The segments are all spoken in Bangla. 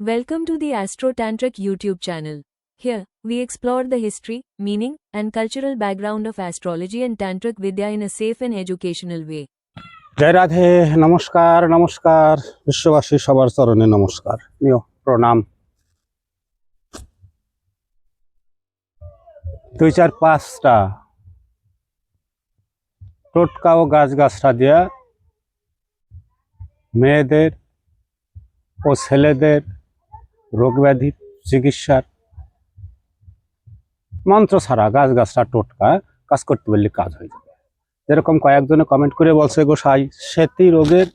Welcome to the Astro Tantric YouTube channel. Here, we explore the history, meaning, and cultural background of astrology and Tantric Vidya in a safe and educational way. জয় রাধে নমস্কার নমস্কার বিশ্ববাসী সবার চরণে নমস্কার নিয় প্রণাম দুই চার পাঁচটা টোটকা ও গাছ গাছটা দিয়া মেয়েদের ও ছেলেদের রোগ ব্যাধির চিকিৎসার মন্ত্র ছাড়া গাছ গাছটা টোটকা, কাজ করতে পারলে কাজ হয়ে যাবে। যেরকম কয়েকজনে কমেন্ট করে বলছে গোসাই সেতি রোগের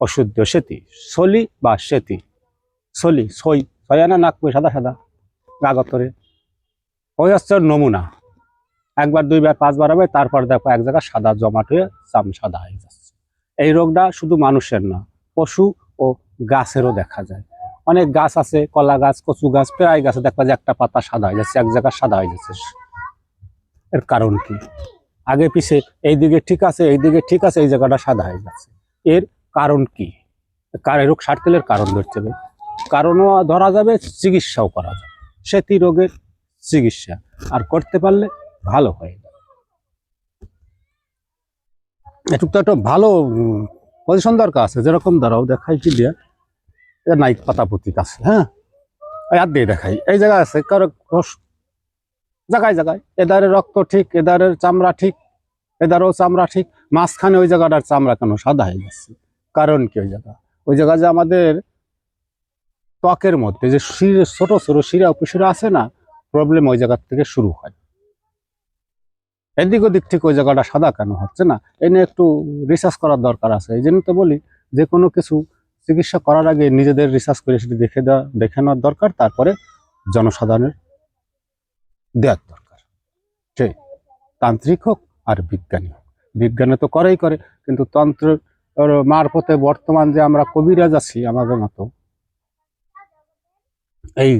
ওষুধ সেতি, সলি বা সেতি, সলি, সই সয়ানা নাক সাদা সাদা, গাগতরে ওই হচ্ছে নমুনা, একবার, দুইবার, পাঁচবার হবে, তারপর দেখো এক জায়গায় সাদা জমাট হয়ে চাম সাদা হয়ে যাচ্ছে। এই রোগটা শুধু মানুষের না, পশু ও গাছেরও দেখা যায়। অনেক গাছ আছে, কলা গাছ, কচু গাছ, প্রায় গাছে দেখবা যে একটা পাতা সাদা হয়ে যাচ্ছে, এক জায়গায় সাদা হয়ে যাচ্ছে। এর কারণ কি? আগে পিছে এইদিকে ঠিক আছে, এইদিকে ঠিক আছে, এই জায়গাটা সাদা হয়ে যাচ্ছে। এর কারণ কি? রোগ সার্কেলের কারণ ধরতে হবে। কারণও ধরা যাবে, চিকিৎসাও করা যাবে। সেতি রোগের চিকিৎসা। আর করতে পারলে ভালো হয়ে যাবে এটুক তো একটা ভালো পজিশন দরকার আছে। যেরকম ধরাও দেখাই কি দিয়া এ নাইক পাতা পুতিক আছে হ্যাঁ? হাত দিয়ে দেখাই। এই জায়গা আছে কারও জায়গায় জায়গায় এদারের রক্ত ঠিক, এদারের চামড়া ঠিক, এদারও চামড়া ঠিক। মাঝখানে ওই জায়গাটার চামড়া কেন? সাদা হয়ে যাচ্ছে কারণ কি ওই জায়গা? ওই জায়গা যে আমাদের ত্বকের মধ্যে, যে শির, ছোট ছোট শিরা, উপশিরা আছে না, প্রবলেম ওই জায়গার থেকে শুরু হয়। এদিক ওদিক ঠিক ওই জায়গাটা সাদা কেন? হচ্ছে না? এ নিয়ে একটু রিসার্চ করার দরকার আছে। এই জন্য তো বলি, যে কোনো কিছু চিকিৎসা করার আগে নিজেদের রিসার্চ করে সেটি দেখে দেওয়া, দেখে নেওয়ার দরকার, তারপরে জনসাধারণের দেওয়ার দরকার। ঠিক তান্ত্রিক হোক আর বিজ্ঞানী হোক। বিজ্ঞানে তো করেই করে, কিন্তু তন্ত্র মারফতে বর্তমান যে আমরা কবিরাজ আছি, আমাদের মতো, এই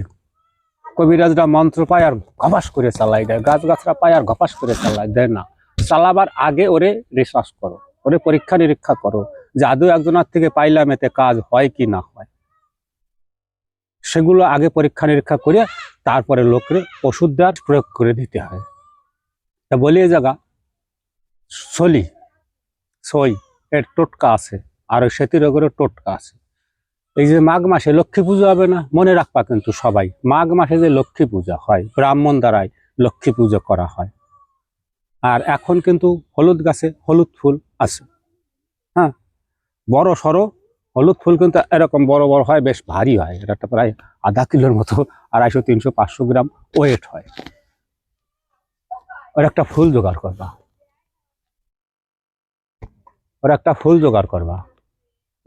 কবিরাজরা মন্ত্র পায় আর ঘপাস করে চালাই দেয় গাছ গাছরা পায় আর ঘপাস করে চালাই দেয় না। চালাবার আগে ওরে রিসার্চ করো, ওরে পরীক্ষা নিরীক্ষা করো আদৌ একজনের থেকে পাইলাম এতে কাজ হয় কি না হয়। সেগুলো আগে পরীক্ষা নিরীক্ষা করে তারপরে লোকের ওষুধ দেওয়ার প্রয়োগ করে দিতে হয়। তা বলি এ জায়গা, সলি, সই, এর টোটকা আছে, আর ওই সেতু রোগেরও টোটকা আছে। এই যে মাঘ মাসে লক্ষ্মী পুজো হবে না, মনে রাখবা কিন্তু সবাই, মাঘ মাসে যে লক্ষ্মী পূজা হয়, ব্রাহ্মণ দ্বারাই লক্ষ্মী পুজো করা হয়। আর এখন কিন্তু হলুদ গাছে হলুদ ফুল আছে। বড় সড়ো, হলুদ ফুল কিন্তু এরকম বড় বড় হয়, বেশ ভারী হয়। এটা একটা প্রায় আধা কিলোর মতো, আড়াইশো, তিনশো, পাঁচশো গ্রাম ওয়েট হয়। ওর একটা ফুল জোগাড় করবা। ওর একটা ফুল জোগাড় করবা।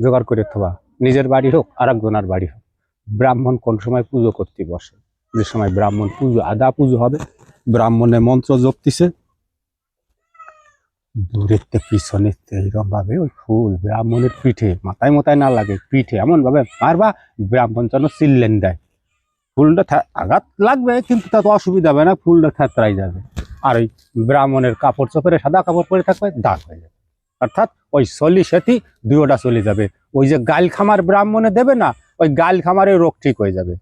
জোগাড় করে থবা। নিজের বাড়ি হোক আর একজনের বাড়ি হোক। ব্রাহ্মণ কোন সময় পুজো করতে বসে? যে সময় ব্রাহ্মণ পুজো আদা পুজো হবে, ব্রাহ্মণের মন্ত্র জপতিছে। দূরের থেকে পিছনের এইরকম ভাবে ওই ফুল, ব্রাহ্মণের পিঠে, মাথায় মাথায় না লাগে, পিঠে এমন ভাবে মারবা, ব্রাহ্মণ যেন চিল্লেন দেয়। ফুলটা আঘাত লাগবে, কিন্তু তাতে অসুবিধা হবে না, ফুলটা থেতরাই যাবে। আর ওই ব্রাহ্মণের কাপড় চোপড়ে, সাদা কাপড় পরে থাকবে, দাগ হয়ে যাবে। অর্থাৎ ওই সলি সেতি দুয়োটা চলে যাবে। ওই যে গাল খামার ব্রাহ্মণে দেবে না, ওই গাল খামারে রোগ ঠিক হয়ে যাবে।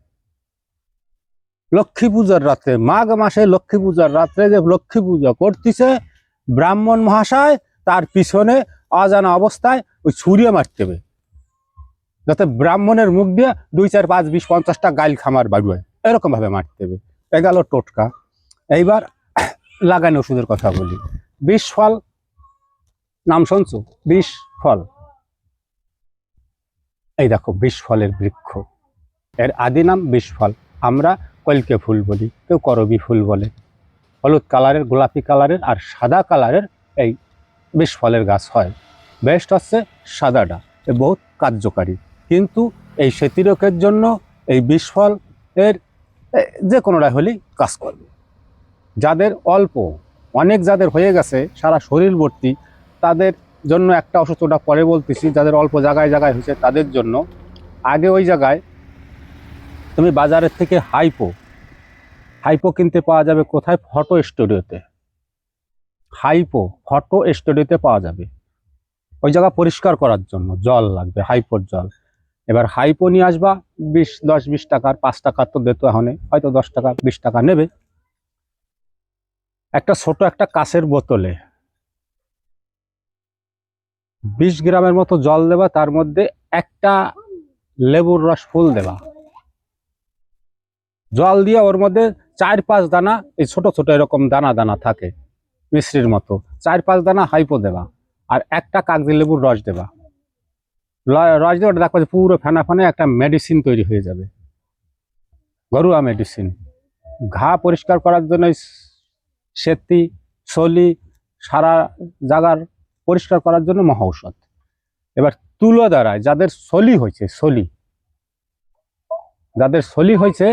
লক্ষ্মী পূজার রাত্রে, মাঘ মাসে লক্ষ্মী পূজার রাত্রে যে লক্ষ্মী পূজা করতেছে ব্রাহ্মণ মহাশয় তার পিছনে অজানা অবস্থায় ওই ছুরিয়ে মারতে হবে। যাতে ব্রাহ্মণের মুখ দিয়ে দুই, চার, পাঁচ, বিশ, পঞ্চাশটা গাইল খামার বাড়ুয় এরকম ভাবে মারতে হবে। এ গেল টোটকা। এইবার লাগানো ওষুধের কথা বলি। বিষ ফল। নাম শুনছো? বিষ ফল। এই দেখো, বিষ ফলের বৃক্ষ। এর আদি নাম বিষ ফল। আমরা কলকে ফুল বলি, কেউ করবি ফুল বলে। হলুদ কালারের, গোলাপি কালারের আর সাদা কালারের এই বিষ ফলের গাছ হয়। বেস্ট হচ্ছে সাদাটা, এ বহুত কার্যকারী। কিন্তু এই সেতিরোগের জন্য এই বিষ ফল এর যে কোনোটা হলেই কাজ করবে। যাদের অল্প, অনেক যাদের হয়ে গেছে, সারা শরীর ভর্তি, তাদের জন্য একটা ওটা পরে বলতেছি, যাদের অল্প জায়গায় জায়গায় হয়েছে তাদের জন্য, আগে ওই জায়গায় তুমি বাজারের থেকে হাইপো হাইপো কিনতে পাওয়া যাবে কোথায়? ফটো স্টুডিওতে। হাইপো, ফটো স্টুডিওতে পাওয়া যাবে। ওই জায়গা পরিষ্কার করার জন্য জল লাগবে, হাইপোর জল। এবার হাইপো নিয়ে আসবা, বিশ, দশ, বিশ টাকার, পাঁচ টাকার তো দিতে হনে হয়তো দশ টাকা, বিশ টাকা নেবে। একটা ছোট একটা কাঁচের বোতলে বিশ গ্রামের মতো জল দেবা, তার মধ্যে একটা লেবুর রস ফুল দেবা। জল দিয়ে ওর মধ্যে চার পাঁচ দানা, এই ছোট ছোট এরকম দানা দানা থাকে, মিশ্রির মতো। চার পাঁচ দানা হাইপো দেবা, আর একটা কাগজি লেবুর রস দেবা। রস দিয়ে ওটা দেখবা যে পুরো ফেনা ফেনে একটা মেডিসিন তৈরি হয়ে যাবে। ঘরোয়া মেডিসিন ঘা পরিষ্কার করার জন্য সেতি সলি, সারা জাগার পরিষ্কার করার জন্য মহা ঔষধ এবার তুলো দ্বারায় যাদের সলি হয়েছে, সলি, যাদের সলি হয়েছে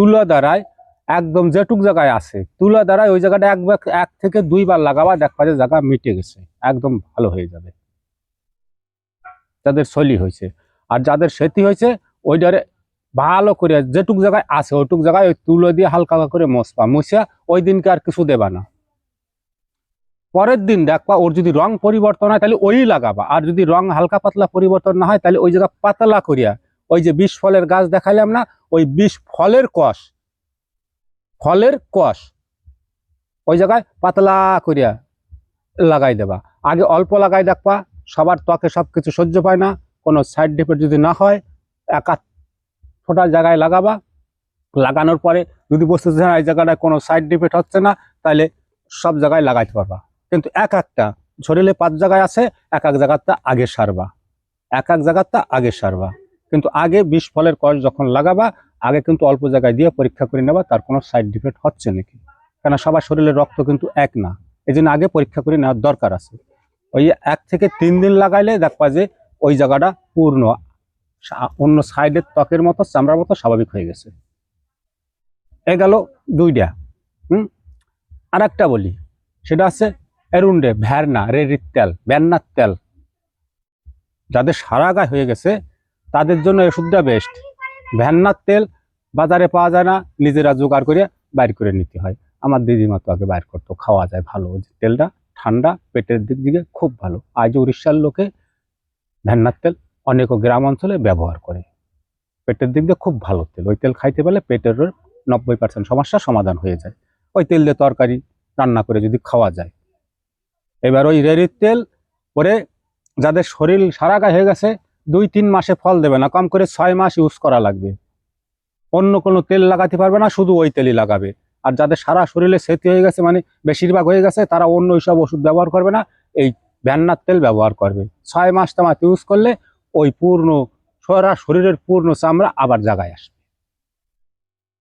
তুলো দ্বারায় একদম যেটুক জায়গায় আছে, তুলা দ্বারায় ওই জায়গাটা এক বার- এক থেকে দুইবার লাগাবা, দেখবা যে জায়গা মিটে গেছে, একদম ভালো হয়ে যাবে। যাদের সলি হয়েছে, আর যাদের সেতি হয়েছে, ওইটারে ভালো করে যেটুক জায়গায় আছে ওইটুক জায়গায় ওই তুলো দিয়ে হালকা হালকা করে মশপা মুছিয়া ওই দিনকে আর কিছু দেবা না। পরের দিন দেখবা ওর যদি রং পরিবর্তন হয়, তাহলে ওই লাগাবা, আর যদি রং হালকা পাতলা পরিবর্তন না হয়, তাহলে ওই জায়গা পাতলা করিয়া ওই যে বিষ ফলের গাছ দেখাইলাম না, ওই বিষ ফলের কষ ফলের কষ। ওই জায়গায় পাতলা করিয়া লাগাই দেবা। আগে অল্প লাগাই দেখবা, সবার ত্বকে সব কিছু সহ্য পায় না, কোনো সাইড ডিফেক্ট যদি না হয়, একা ছোটা জায়গায় লাগাবা। লাগানোর পরে যদি বুঝতে চান এই জায়গাটায় কোনো সাইড ডিফেক্ট হচ্ছে না তাহলে সব জায়গায় লাগাইতে পারবা। কিন্তু এক একটা শরীরে পাঁচ জায়গায় আছে, এক এক জায়গাটা আগে সারবা। এক এক জায়গাটা আগে সারবা। কিন্তু আগে বিষ ফলের কষ যখন লাগাবা, আগে কিন্তু অল্প জায়গায় দিয়ে পরীক্ষা করে নেবা, তার কোনো সাইড ইফেক্ট হচ্ছে নাকি? কেন সবার শরীরের রক্ত কিন্তু এক না। এই জন্য আগে পরীক্ষা করে নেওয়ার দরকার আছে। ওই এক থেকে তিন দিন লাগাইলে দেখবা যে ওই জায়গাটা পূর্ণ। অন্য সাইডের ত্বকের মতো, চামড়ার মতো স্বাভাবিক হয়ে গেছে। এ গেল দুইটা, হুম? আর একটা বলি। সেটা আছে এরুন্ডে, ভ্যারনা রেরির তেল ব্যান্নার তেল যাদের সারা গায়ে হয়ে গেছে তাদের জন্য ওষুধটা বেস্ট ভ্যান্নার তেল বাজারে পাওয়া যায় না, নিজেরা জোগাড় করে বাইর করে নিতে হয়। আমার দিদিমা তো আগে বাইর করতো, খাওয়া যায় ভালো। তেলটা ঠান্ডা, পেটের দিক দিকে খুব ভালো। আজ উড়িষ্যার লোকে ভ্যান্নার তেল অনেক গ্রাম অঞ্চলে ব্যবহার করে। পেটের দিক দিয়ে খুব ভালো তেল। ওই তেল খাইতে পারলে পেটের নব্বই পার্সেন্ট সমস্যার সমাধান হয়ে যায়। ওই তেল দিয়ে তরকারি রান্না করে যদি খাওয়া যায়। এবার ওই রেড়ির তেল পরে যাদের শরীর সারা গায়ে হয়ে গেছে দুই তিন মাসে ফল দেবে না, কম করে ছয় মাস ইউজ করা লাগবে। অন্য কোনো তেল লাগাতে পারবে না, শুধু ওই তেলই লাগাবে। আর যাদের সারা শরীরে সেতি হয়ে গেছে মানে বেশিরভাগ হয়ে গেছে, তারা অন্য ওইসব ওষুধ ব্যবহার করবে না, এই ভ্যান্নার তেল ব্যবহার করবে। ছয় মাস তামাত ইউজ করলে ওই পূর্ণ, সারা শরীরের পূর্ণ চামড়া আবার জায়গায় আসবে।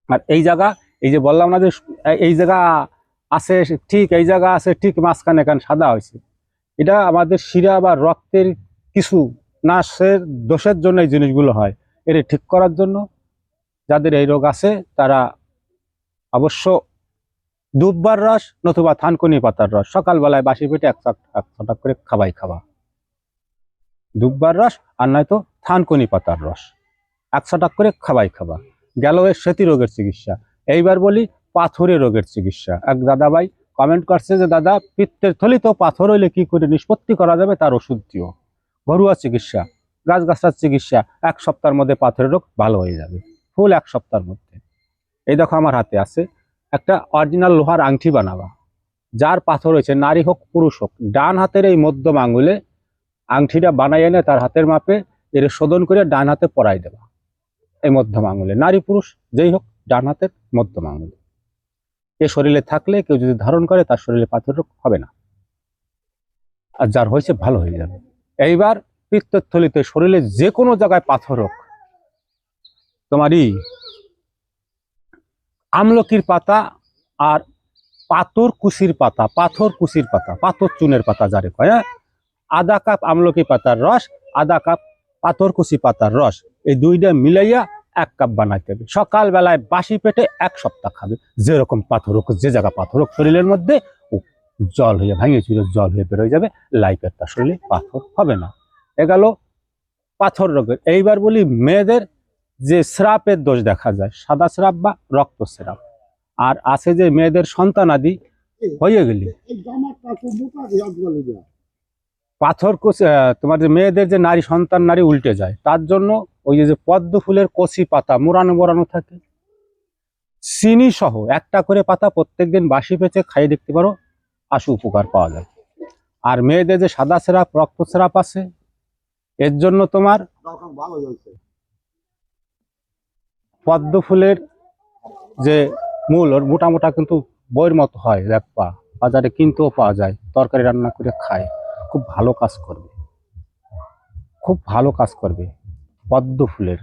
আর এই জায়গা, এই যে বললাম না যে, এই জায়গা আছে, ঠিক এই জায়গা আছে, ঠিক মাঝখানে এখানে সাদা হয়েছে। এটা আমাদের শিরা বা রক্তের কিছু নাশের দোষের জন্য এই জিনিসগুলো হয়। এটা ঠিক করার জন্য যাদের এই রোগ আছে, তারা অবশ্য দুববার রস নতুবা থানকুনি পাতার রস। সকালবেলায় বাসি পেটে এক এক ছটাক করে খাবাই খাওয়া। দুববার রস আর নয়তো থানকুনি পাতার রস। একশো টাক করে খাবাই খাবা গেল এর সেতি রোগের চিকিৎসা। এইবার বলি পাথরে রোগের চিকিৎসা। এক দাদাভাই কমেন্ট করছে যে, দাদা, পিত্তের থলিতেও পাথর হইলে কি করে নিষ্পত্তি করা যাবে? তার ওষুধ দিও। ঘরোয়া চিকিৎসা গাছ গাছার চিকিৎসা, এক সপ্তাহের মধ্যে পাথরের রোগ ভালো হয়ে যাবে, ফুল এক সপ্তাহের মধ্যে। এই দেখো আমার হাতে আছে একটা অরিজিনাল লোহার আংটি বানাবা, যার পাথর হয়েছে নারী হোক, পুরুষ হোক, ডান হাতের এই মধ্যম আঙুলে আংটিটা বানাই এনে তার হাতের মাপে এর শোধন করে ডান হাতে পরাই দেবা, এই মধ্যম আঙুলে। নারী, পুরুষ, যেই হোক, ডান হাতের মধ্যম আঙুলে। এ শরীরে থাকলে কেউ যদি ধারণ করে, তার শরীরে পাথর হবে না। আর যার হয়েছে, ভালো হয়ে যাবে। এইবার পিত্তথলিতে শরীরে যে কোনো জায়গায় পাথর হোক, তোমারই আমলকির পাতা আর পাথর কুশির পাতা, পাথর কুশির পাতা, পাথর চুনের পাতা যারে কয় হ্যাঁ? আধা কাপ আমলকি পাতার রস, আধা কাপ পাথর কুশি পাতার রস, এই দুইটা মিলাইয়া এক কাপ বানাইতে হবে সকালবেলায় বাসি পেটে এক সপ্তাহ খাবে যেরকম পাথর হোক, যে জায়গা পাথর হোক, শরীরের মধ্যে জল হয়ে ভাঙে জল হয়ে বেরোয় যাবে, লাইফের তার শরীরে পাথর হবে না। এ গেল পাথর রোগের। এইবার বলি মেয়েদের যে স্রাপের দোষ দেখা যায়, সাদা স্রাপ বা রক্ত স্রাপ। আর আছে যে মেয়েদের সন্তানাদি, হয়ে গেলি। পাথর তোমার যে মেয়েদের যে নারী সন্তান, নারী উল্টে যায়, তার জন্য ওই যে যে পদ্ম ফুলের কচি পাতা, মোড়ানো মোড়ানো থাকে। চিনি সহ একটা করে পাতা প্রত্যেকদিন বাসি পেঁচে খাইয়ে দেখতে পারো আশু উপকার পাওয়া যায়। আর মেয়েদের যে সাদা সেরাপ, রক্ত সেরাপ আছে, এর জন্য তোমার পদ্ম ফুলের যে মূল, ওর মোটা মোটা কিন্তু বইয়ের মতো হয় এক পা। বাজারে কিনতেও পাওয়া যায়, তরকারি রান্না করে খায়। খুব ভালো কাজ করবে। খুব ভালো কাজ করবে। পদ্ম ফুলের।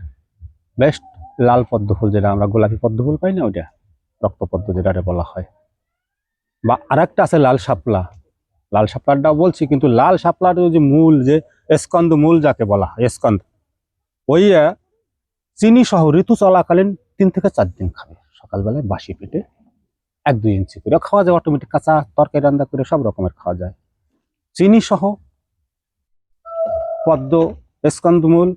বেস্ট লাল পদ্ম ফুল যেটা, আমরা গোলাপি পদ্ম ফুল পাই না ওইটা? রক্ত পদ্ম যেটা বলা হয়। বা আরেকটা আছে লাল শাপলা। লাল শাপলাটাও বলছি, কিন্তু লাল শাপলার যে মূল, যে স্কন্দ মূল যাকে বলা হয় স্কন্দ ওই চিনি সহ ঋতু চলাকালীন তিন থেকে চার দিন খাবে। সকালবেলায় বাসি পেটে এক দুই ইঞ্চি করে খাওয়া যায় অটোমেটিক কাঁচা তরকারি রান্না করে সব রকমের খাওয়া যায়। চিনি সহ পদ্ম স্কন্দমূল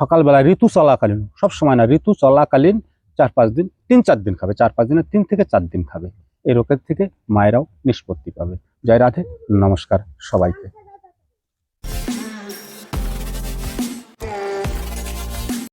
সকালবেলা ঋতু চলাকালীন সব সময় না, ঋতু চলাকালীন চার পাঁচ দিন, তিন চার দিন খাবে, চার পাঁচ দিনে তিন থেকে চার দিন খাবে। এই রোগের থেকে মায়েরাও নিষ্পত্তি পাবে। জয় রাধে নমস্কার সবাইকে।